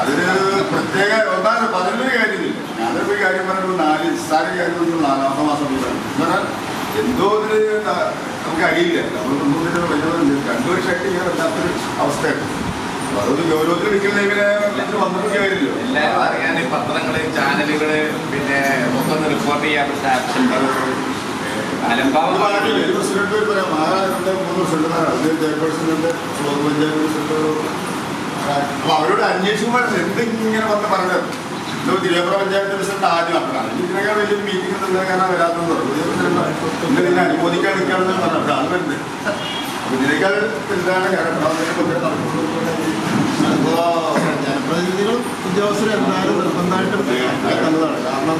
അതിന് പ്രത്യേക ഒന്നാമത് പതിനൊരു കാര്യമില്ല. ഞാനൊരു കാര്യം പറയുമ്പോൾ നാല് നിസ്സാര കാര്യം നാലാമത്തെ മാസം എന്നാൽ എന്തോ ഇതിന് നമുക്ക് അറിയില്ല നമ്മൾ രണ്ടു വർഷമായിട്ട് ഇങ്ങനെ വല്ലാത്തൊരു അവസ്ഥയാണ്. എല്ലാവരും അറിയാൻ പത്രങ്ങൾ ചാനലുകൾ പിന്നെ ഒക്കെ റിപ്പോർട്ട് ചെയ്യാൻ പറ്റുന്ന ആക്ഷൻ അലംഭാവം അവരോട് അന്വേഷിക്കുമ്പോൾ എന്തിങ്ങനെ വന്ന് പറഞ്ഞത് തിരുവപ്പുറ പഞ്ചായത്ത് പ്രസിഡന്റ് ആദ്യം അപ്പോഴാണ് ഇതിനൊക്കെ വലിയ മീറ്റിംഗ് വരാത്തത് കാരണം വരാത്തെന്ന് പറഞ്ഞു. ഇന്ന് ഇതിനെ അനുമോദിക്കാൻ നിൽക്കുകയാണെന്ന് പറഞ്ഞു അത് വരുന്നത് ഇതിനേക്കാൾ എന്താണ് ജനപ്രതിനിധികളും ഉദ്യോഗസ്ഥരും എന്തായാലും നിർബന്ധമായിട്ടും നല്ലതാണ് കാരണം.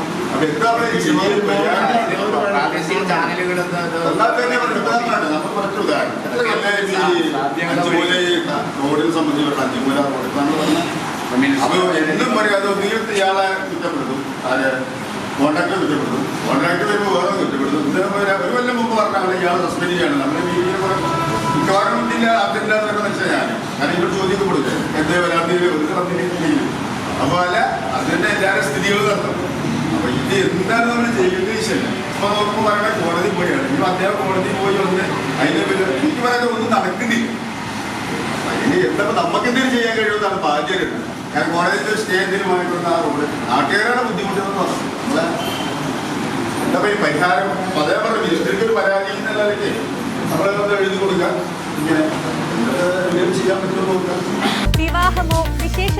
ഈ ഈ റോഡിനെ സംബന്ധിച്ചുള്ള അഞ്ചുമൂല റോഡ് ഇതാണ് പറഞ്ഞത്. അപ്പൊ എന്നും പറയാതെ ഒന്നുകിൽ ഇയാളെ കുറ്റപ്പെടുത്തും ആര് കോൺട്രാക്ടർ കുറ്റപ്പെടുത്തും. കോൺട്രാക്ടർ വരുമ്പോൾ വേറെ കുറ്റപ്പെടുത്തും. ഒരു കൊല്ലം മുമ്പ് പറഞ്ഞാൽ ഇയാൾ സസ്പെൻഡ് ചെയ്യണം. നമ്മുടെ മീറ്റിംഗ് അതില്ല എന്നൊക്കെ മനസ്സിലായി ഞാൻ. ഞാൻ ഇവിടെ ചോദ്യം കൊടുക്കുക എന്തേ വരാത്ത ഒരു കടന്നില്ല അപ്പൊ അല്ല അതിന്റെ എല്ലാവരും സ്ഥിതികൾ നടത്തും അപ്പൊ ഇത് എന്താണ് നമ്മൾ ചെയ്യുന്നത് ശരി? അപ്പൊ നമുക്ക് പറയണ കോടതി പോയാണ് ഇനി അദ്ദേഹം കോടതി പോയി വന്ന് അതിന്റെ പേര് എനിക്ക് പറയാൻ ഒന്നും നടക്കുന്നില്ല. അതിന് എന്താ നമുക്ക് എന്തെങ്കിലും ചെയ്യാൻ കഴിയുമെന്നാണ് ബാധ്യത ഞാൻ കോടതിയിൽ സ്റ്റേ എന്തെങ്കിലും വാങ്ങിക്കൊണ്ട ആ റോഡ് നാട്ടുകാരാണ് ബുദ്ധിമുട്ടെന്ന് പറഞ്ഞു. നമ്മളെ എന്താ പറയുക പരിഹാരം? അപ്പൊ അതേ പറഞ്ഞു മിനിസ്റ്റർക്ക് ഒരു പരാതി എന്നല്ലേ നമ്മളെ എഴുതി കൊടുക്കാം. വിവാഹമോ വിശേഷ